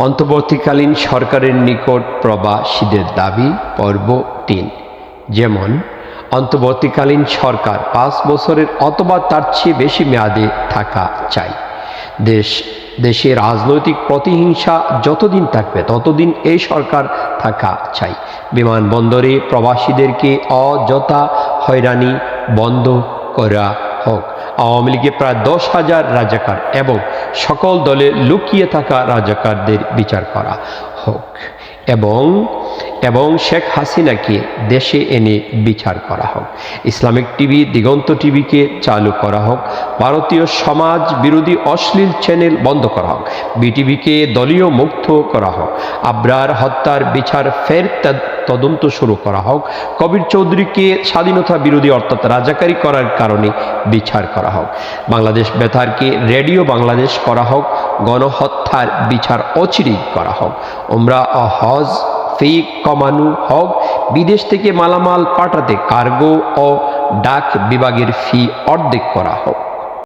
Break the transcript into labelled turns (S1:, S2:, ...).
S1: অন্তর্বর্তীকালীন সরকারের নিকট প্রবাসীদের দাবি পর্ব তিন। যেমন, অন্তর্বর্তীকালীন সরকার পাঁচ বছরের অথবা তার চেয়ে বেশি মেয়াদে থাকা চাই। দেশ, দেশে রাজনৈতিক প্রতিহিংসা যতদিন থাকবে, ততদিন এই সরকার থাকা চাই। বিমানবন্দরে প্রবাসীদেরকে অযথা হয়রানি বন্ধ করা হোক। আওয়ামী লীগে প্রায় দশ হাজার রাজাকার এবং সকল দলে লুকিয়ে থাকা রাজাকারদের বিচার করা হোক। এবং এবং শেখ হাসিনাকে দেশে এনে বিচার করা হোক। ইসলামিক টিভি, দিগন্ত টিভিকে চালু করা হোক। ভারতীয় সমাজ বিরোধী অশ্লীল চ্যানেল বন্ধ করা হোক। বিটিভিকে দলীয় মুক্ত করা হোক। আবরার হত্যার বিচার ফের তদন্ত শুরু করা হোক। কবির চৌধুরীকে স্বাধীনতা বিরোধী অর্থাৎ রাজাকারী করার কারণে বিচার করা হোক। বাংলাদেশ বেতারকে রেডিও বাংলাদেশ করা হোক। গণহত্যার বিচার অচিরেই করা হোক। ওমরা হজ ফি কমানো হক, বিদেশ থেকে মালামাল পাঠাতে কার্গো ও ডাক বিভাগের ফি অর্ধেক করা হোক।